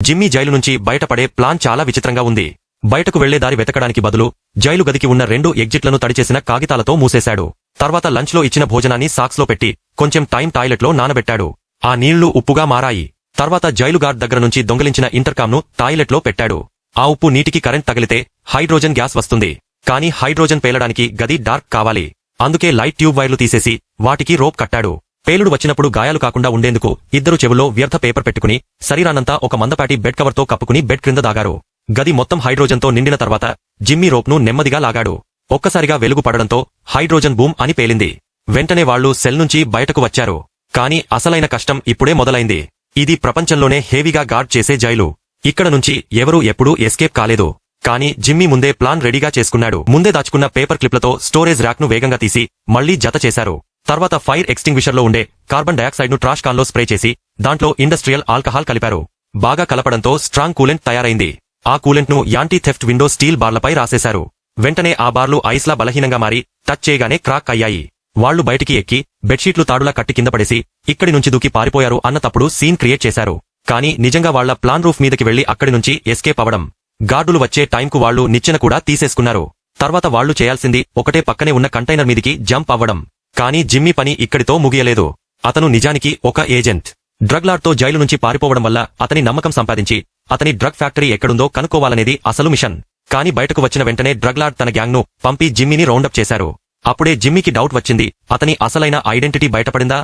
Jimmy jail నుంచి బయటపడే plan చాలా విచిత్రంగా ఉంది. బయటకు వెళ్ళే దారి వెతకడానికి బదులు జైలు గదికి ఉన్న రెండు ఎగ్జిట్లను తడిచేసిన కాగితాలతో మూసేశాడు. తర్వాత లంచ్లో ఇచ్చిన భోజనాన్ని సాక్స్లో పెట్టి కొంచెం టైం టాయిలెట్లో నానబెట్టాడు. ఆ నీళ్ళు ఉప్పుగా మారాయి. తర్వాత జైలు గార్డ్ దగ్గర నుంచి దొంగిలించిన ఇంటర్కామ్ను టాయిలెట్లో పెట్టాడు. ఆ ఉప్పు నీటికి కరెంట్ తగిలితే హైడ్రోజన్ గ్యాస్ వస్తుంది. కానీ హైడ్రోజన్ పేలడానికి గది డార్క్ కావాలి. అందుకే లైట్ ట్యూబ్ వైర్లు తీసేసి వాటికి రోప్ కట్టాడు. పేలుడు వచ్చినప్పుడు గాయాలు కాకుండా ఉండేందుకు ఇద్దరు చెవుల్లో వ్యర్థ పేపర్ పెట్టుకుని శరీరానంతా ఒక మందపాటి బెడ్ కవర్తో కప్పుకుని బెడ్ క్రింద దాగారు. గది మొత్తం హైడ్రోజన్తో నిండిన తర్వాత జిమ్మీ రోప్ను నెమ్మదిగా లాగాడు. ఒక్కసారిగా వెలుగు పడడంతో హైడ్రోజన్ బూమ్ అని పేలింది. వెంటనే వాళ్ళు సెల్ నుంచి బయటకు వచ్చారు. కాని అసలైన కష్టం ఇప్పుడే మొదలైంది. ఇది ప్రపంచంలోనే హేవీగా గార్డ్ చేసే జైలు ఇక్కడ నుంచి ఎవరూ ఎప్పుడూ ఎస్కేప్ కాలేదు. కాని జిమ్మీ ముందే ప్లాన్ రెడీగా చేసుకున్నాడు. ముందే దాచుకున్న పేపర్ క్లిప్లతో స్టోరేజ్ ర్యాక్ను వేగంగా తీసి మళ్ళీ జత చేశారు. తర్వాత ఫైర్ ఎక్స్టింగ్విషర్లో ఉండే కార్బన్ డయాక్సైడ్ను ట్రాష్ కాన్లో స్ప్రే చేసి దాంట్లో ఇండస్ట్రియల్ ఆల్కహాల్ కలిపారు. బాగా కలపడంతో స్ట్రాంగ్ కూలెంట్ తయారైంది. ఆ కూలెంట్ను యాంటీ థెఫ్ట్ విండో స్టీల్ బార్లపై రాసేశారు. వెంటనే ఆ బార్లు ఐస్లా బలహీనంగా మారి టచ్ చేయగానే క్రాక్ అయ్యాయి. వాళ్ళు బయటికి ఎక్కి బెడ్షీట్లు తాడులా కట్టి కింద పడేసి ఇక్కడి నుంచి దూకి పారిపోయారు అన్న తప్పుడు సీన్ క్రియేట్ చేశారు. కానీ నిజంగా వాళ్ళ ప్లాన్ రూఫ్ మీదకి వెళ్ళి అక్కడి నుంచి ఎస్కేప్ అవడం గార్డులు వచ్చే టైంకు వాళ్ళు నిచ్చెన కూడా తీసేసుకున్నారు. తర్వాత వాళ్ళు చేయాల్సింది ఒకటే పక్కనే ఉన్న కంటైనర్ మీదికి జంప్ అవ్వడం. కానీ జిమ్మి పని ఇక్కడితో ముగియలేదు. అతను నిజానికి ఒక ఏజెంట్. డ్రగ్లార్తో జైలు నుంచి పారిపోవడం వల్ల అతని నమ్మకం సంపాదించి అతని డ్రగ్ ఫ్యాక్టరీ ఎక్కడుందో కనుక్కోవాలనేది అసలు మిషన్. కానీ బయటకు వచ్చిన వెంటనే డ్రగ్లార్డ్ తన గ్యాంగ్ను పంపి జిమ్మీని రౌండప్ చేశారు. అప్పుడే జిమ్మికి డౌట్ వచ్చింది అతని అసలైన ఐడెంటిటీ బయటపడిందా?